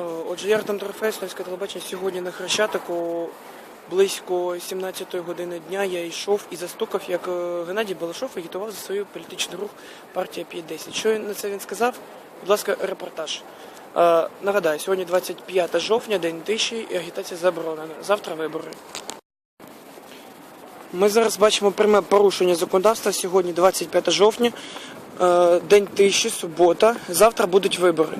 Е, Отже, я Артем Трофей, Словське телебачення. Сьогодні на Хрещатику близько 17-ї години дня я йшов і застукав, як е, Геннадій Балашов агітував за свою політичний рух партія 510. Що на це він сказав? Будь ласка, репортаж. Е, Нагадаю, сьогодні 25 жовтня, день тиші, і агітація заборонена. Завтра вибори. Ми зараз бачимо пряме порушення законодавства. Сьогодні 25 жовтня, день тиші, субота. Завтра будуть вибори.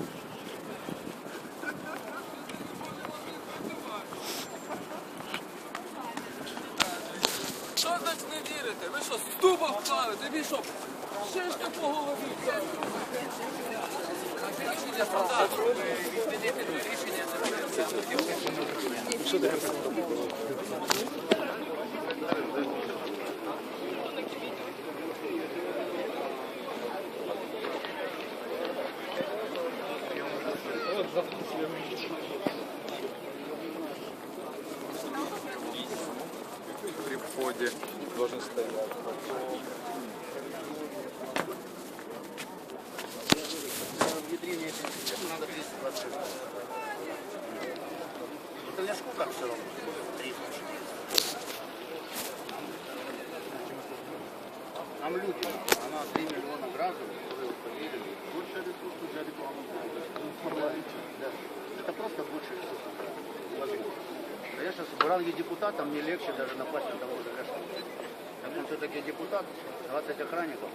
Що значить не вірите? Ви що, з дуба впали? Тобі що? Шишка по голові. при входе должен стоять. в надо 220. Это для сколько все равно? 30. Нам люди, она 3 миллиона граждан, которые поверили. Больше ресурсов для рекламы. Это просто больше ресурсов. Да я сейчас убрал ей депутата, мне легче даже напасть на того же. Все-таки депутат, 20 охранников.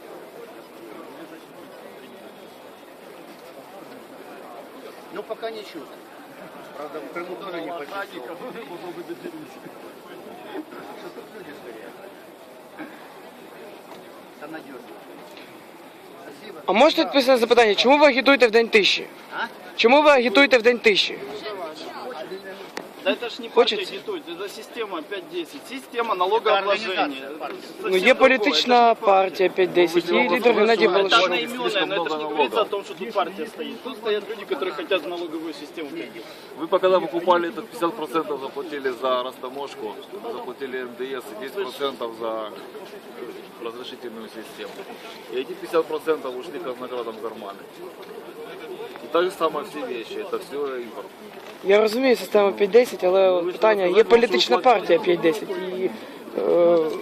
Ну, пока не чудо. Правда, в Крыму тоже не почувствовал. Что тут люди стоят? Это надежно. Спасибо. А можете відповісти на запитання, чому ви агітуєте в день тиші? А? Чому ви агітуєте в день тиші? Да это ж не Хочется? партия агитует, это система 5-10. Система налогообложения. организация партии. Ну Совсем є другое. політична Это ж партія 510 і лідер Геннадій не- Это Балашов. одноименное, но это же не говорится о том, что тут партия стоит. Тут стоят люди, которые хотят в налоговую систему. Вы пока когда покупали этот 50% заплатили за растаможку, заплатили НДС и 10% за разрешительную систему. И эти 50% ушли как наградам в карманы. И так же самое все вещи, это все импорт. Я розумію систему 510, але от питання, є політична партія 510 і е,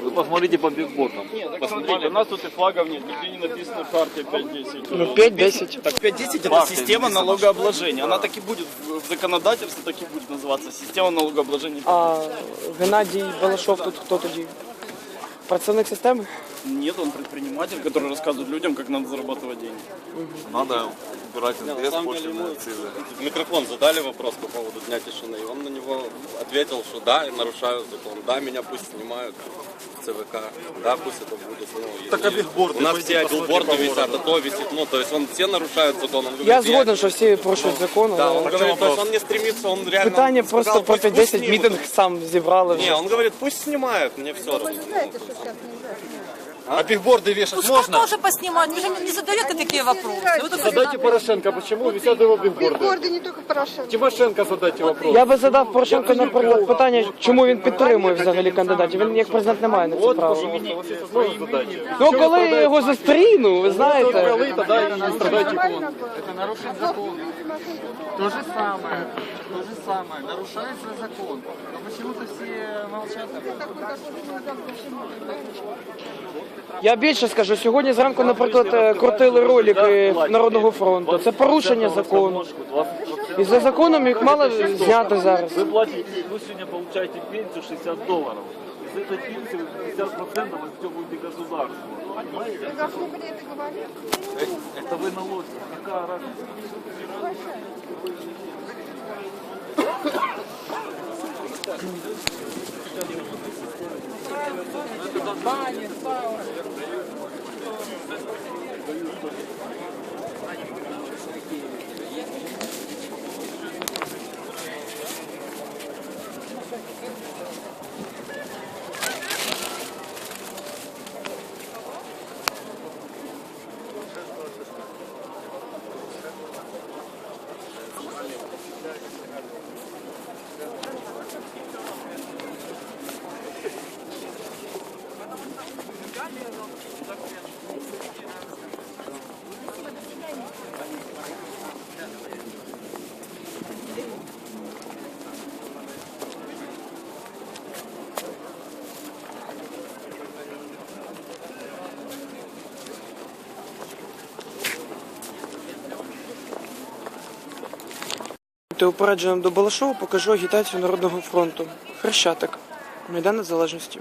Вы посмотрите по бигбортам. Нет, так смотрите, у нас тут и флагов нет, нигде не написано партия 5-10. ну 5-10. Так 5-10 это система налогообложения. Она так и будет в в законодательстве, так и будет называться система налогообложения. А Геннадій Балашов тут хто тоді? Представник системи? Нет, он предприниматель, который рассказывает людям, как надо зарабатывать деньги. Надо убирать НДС, пошлины, акцизы. В микрофон задали вопрос по поводу Дня тишины, и он на него ответил, что да, нарушают закон, да, меня пусть снимают в ЦВК, да, пусть это будет. Ну, так, а билборды? У нас все билборды висят, а то висит, ну, то есть он все нарушают закон. Он говорит, Я згоден, що всі порушують закон, Да, он але говорит, то есть он не стремится, он реально питання сказал, просто про пусть- пусть 510 снимут. мітинг сам зібрали Не, вже. он говорит, пусть снимают, мне все равно. А бигборды вешать Пускай можно? тоже поснимать, вы же не задаете такие вопросы. Вот это Задайте Порошенко, почему висят его бигборды? Бигборды не только Порошенко. Тимошенко задайте вопрос. Я би задав Порошенко, наприклад, питання, чому він підтримує взагалі кандидатів. Він як президент не має на це Вот, права. пожалуйста, у вас есть возможность задать. Ну коли я його застріну, ви знаєте. Коли, тогда и страдайте Нормально было. Это нарушить закон. То же самое. То же самое. Нарушается закон. Но почему-то все молчат. Я більше скажу сьогодні. Зранку, наприклад, е, крутили ролики народного фронту. Це порушення закону. І за законом їх мало зняти зараз. Ви платите, ну, ви сьогодні отримуєте пенсію 60 доларів. За цієї пенсію 50% відстегуєте государство. Це ви налоги. Яка разниця? бані, спав. Упередженим до Балашова покажу агітацію Народного фронту. Хрещатик. Майдан Незалежності.